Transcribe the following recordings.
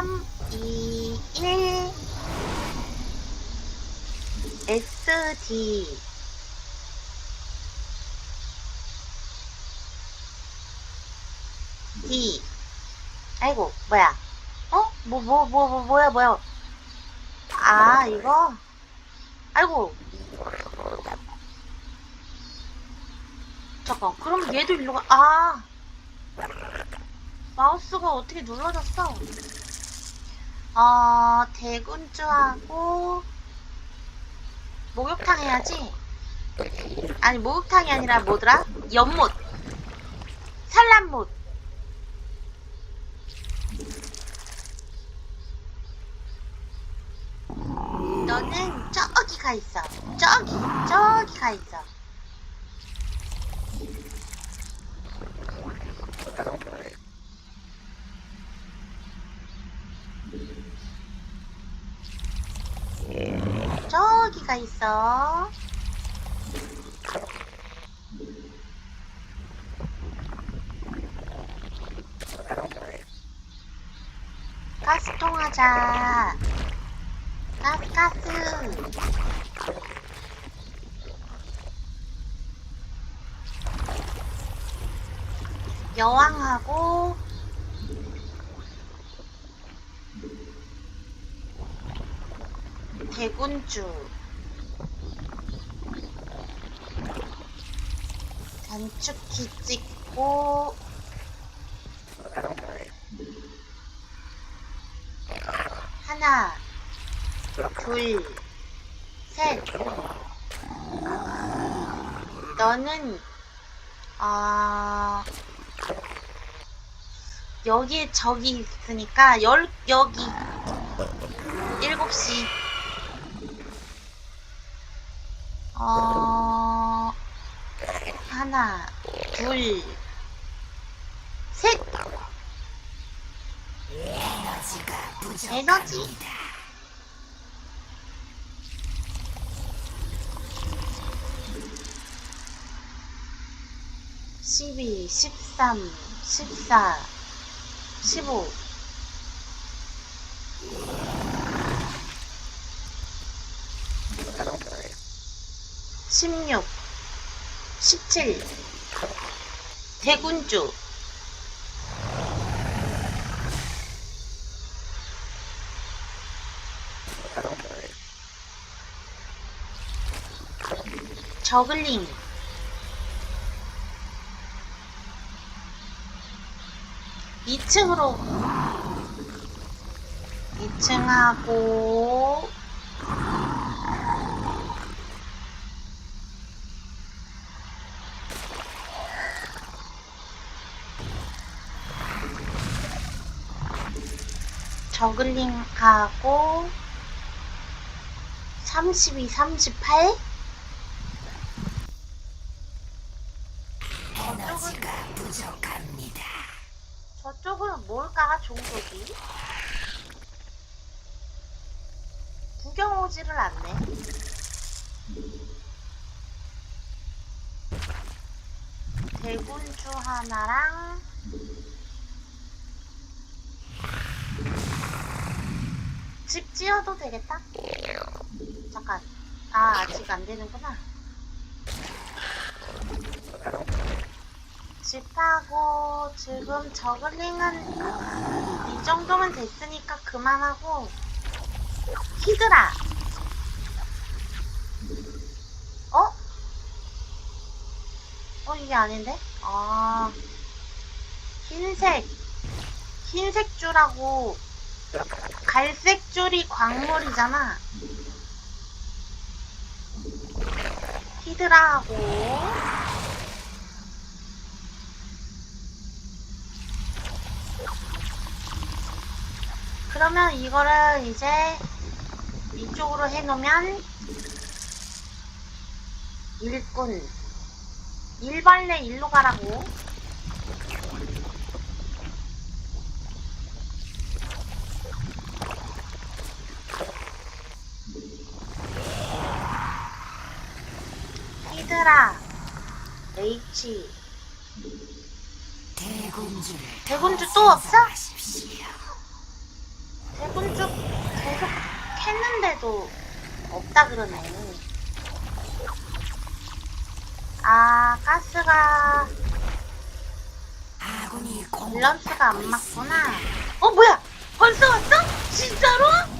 3, 2, 1 SD D 아이고 뭐야? 어? 뭐뭐 뭐 뭐 뭐 야 뭐야? 아 이거? 아이고. 잠깐 그럼 얘도 일로 가. 아. 마우스가 어떻게 눌러졌어 어 대군주하고 목욕탕 해야지 아니 목욕탕이 아니라 뭐더라 연못 산란못 너는 저기 가 있어. 저기, 저기 가 있어. 저기 가 있어. 가스통 하자. 가스, 가스. 여왕하고 대군주 단축키 찍고 하나 둘, 셋. 너는, 아, 여기, 저기 있으니까, 열, 여기, 일곱 시. 어, 하나, 둘, 셋. 에너지. 십이, 십삼, 십사, 십오. 십육, 십칠. 대군주. 저글링. 2층으로 2층 하고 저글링하고 32, 38 에너지가 부족합니다. 저쪽은 뭘까 종족이? 구경 오지를 않네. 대군주 하나랑 집 지어도 되겠다. 잠깐. 아 아직 안 되는구나. 집하고 지금 저글링은 이 정도면 됐으니까 그만하고 히드라 어? 어 이게 아닌데? 아 흰색 흰색 줄하고 갈색 줄이 광물이잖아. 히드라하고. 그러면 이거를 이제 이쪽으로 해놓으면 일꾼. 일발레 일로 가라고 H 대군주를 대군주 또 없어? 대군주 계속 했는데도 없다 그러네 아 가스가 아군이 밸런스가 안 맞구나 어 뭐야 벌써 왔어? 진짜로?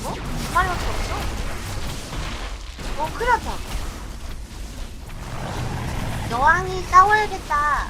이거? 두 마리밖에 없어? 어, 났다. 여왕이 싸워야겠다.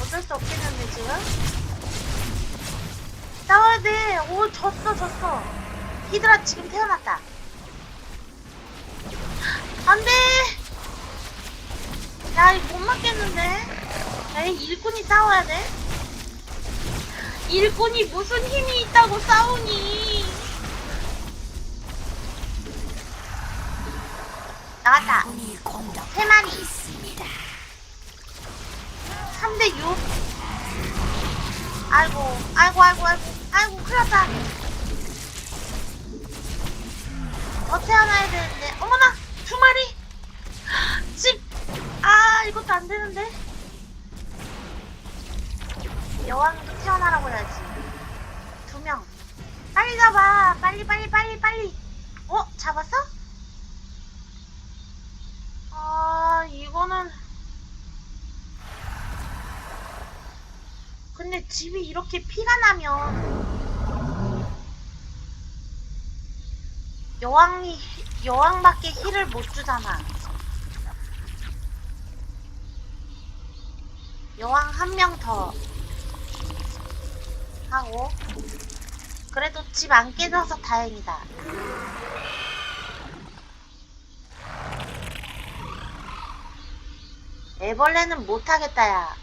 어쩔 수 없겠는데, 지금? 싸워야 돼. 오, 졌어, 졌어. 히드라 지금 태어났다. 안 돼! 야, 이거 못 맞겠는데? 야, 이 일꾼이 싸워야 돼? 일꾼이 무슨 힘이 있다고 싸우니? 나왔다. 세 마리. 있습니다. 3대 6. 아이고, 아이고, 아이고, 아이고, 아이고, 큰일 났다. 더 태어나야 되는데. 어머나! 두 마리! 집! 아, 이것도 안 되는데. 여왕도 태어나라고 해야지. 두 명. 빨리 잡아! 빨리, 빨리, 빨리, 빨리! 어? 잡았어? 아, 이거는. 근데 집이 이렇게 피가 나면 여왕이 여왕밖에 힐을 못 주잖아. 여왕 한 명 더 하고 그래도 집 안 깨져서 다행이다. 애벌레는 못하겠다 야.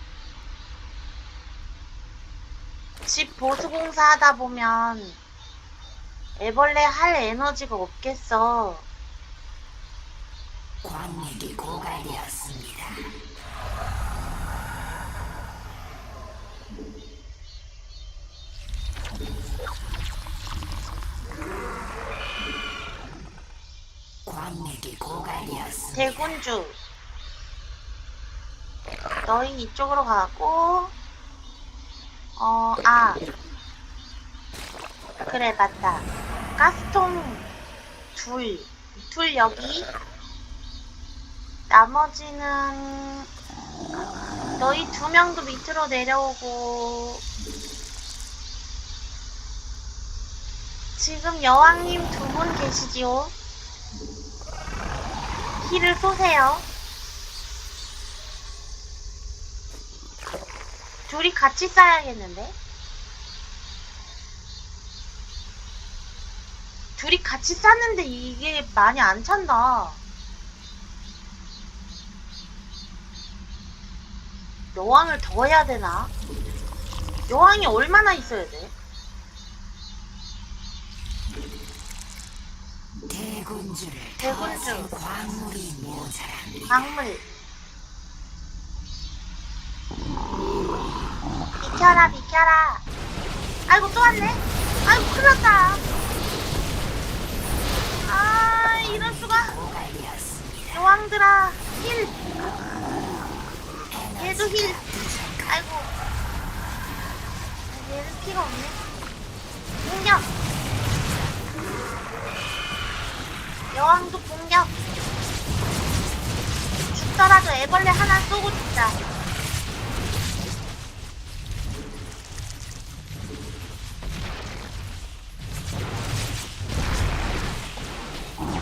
집 보수공사 하다 보면 애벌레 할 에너지가 없겠어. 광맥이 고갈되었습니다. 대군주. 너희 이쪽으로 가고, 어, 아. 그래, 맞다. 가스통 둘. 둘 여기. 나머지는, 너희 두 명도 밑으로 내려오고, 지금 여왕님 두 분 계시지요? 힐을 쏘세요. 둘이 같이 싸야겠는데? 둘이 같이 쌌는데 이게 많이 안 찬다. 여왕을 더 해야 되나? 여왕이 얼마나 있어야 돼? 대군주를 대군주. 광물이 모자랍니다. 광물. 비켜라, 비켜라. 아이고, 또 왔네? 아이고, 큰일 났다. 아, 이럴 수가. 여왕들아, 힐. 얘도 힐. 아이고. 얘는 피가 없네. 공격. 여왕도 공격. 죽더라도 애벌레 하나 쏘고 죽자.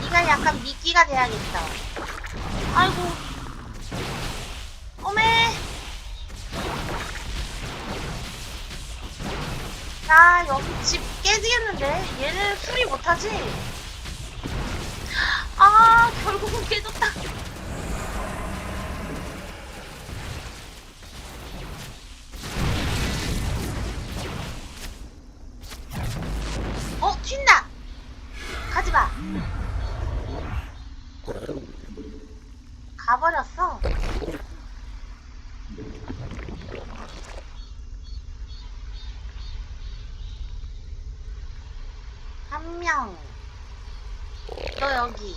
네가 약간 미끼가 돼야겠다. 아이고. 어메. 야, 여기 집 깨지겠는데? 얘는 수리 못하지? 아, 결국은 깨졌다. 어, 튄다! 가지 마! 가버렸어. 한 명. 너 여기.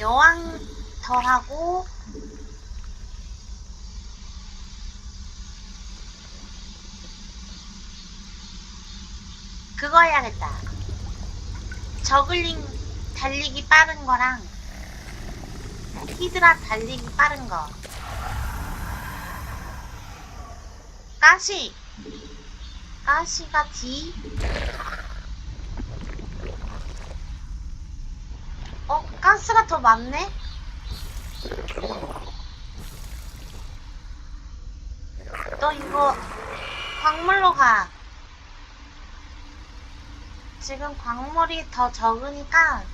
여왕 더 하고 그거 해야겠다. 저글링 달리기 빠른 거랑 히드라 달리기 빠른 거. 가시. 가시가 D. 어, 가스가 더 많네? 너 이거 광물로 가. 지금 광물이 더 적으니까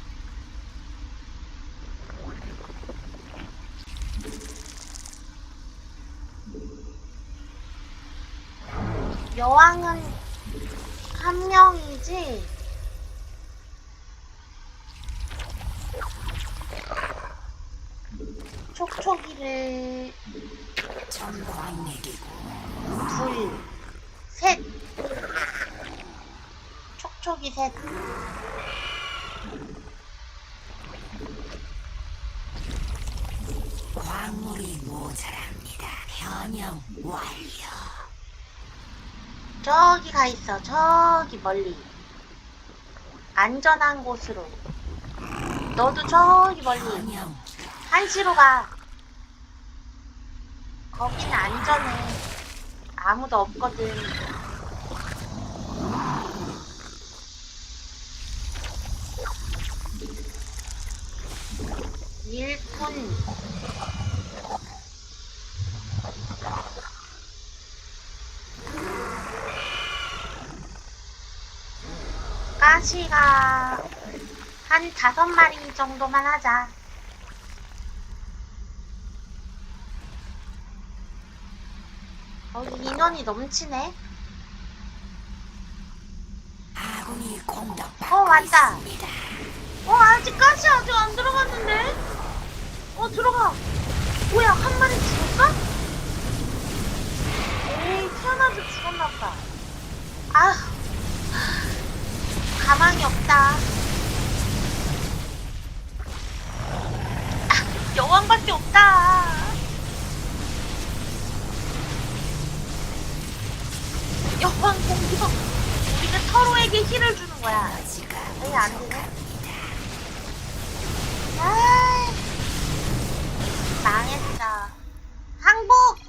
여왕은 한 명이지 촉촉이를 둘, 셋. 촉촉이 셋. 광물이 모자랍니다. 현영 완료. 저기 가 있어. 저기 멀리. 안전한 곳으로. 너도 저기 멀리. 현영 한시로 가. 거기는 안전해. 아무도 없거든. 일꾼. 가시가 한 다섯 마리 정도만 하자. 여기 인원이 넘치네. 아군이 공격받고 어, 왔다. 있습니다. 어, 아직 가시 아직 안 들어갔는데? 어, 들어가. 뭐야, 한 마리 죽었어? 에이, 태어나서 죽었나보다. 아휴, 가망이 없다. 아, 여왕밖에 없다. 여왕 공격. 우리가 서로에게 힐을 주는 거야. 에이, 안 되네. 아이, 망했어. 항복!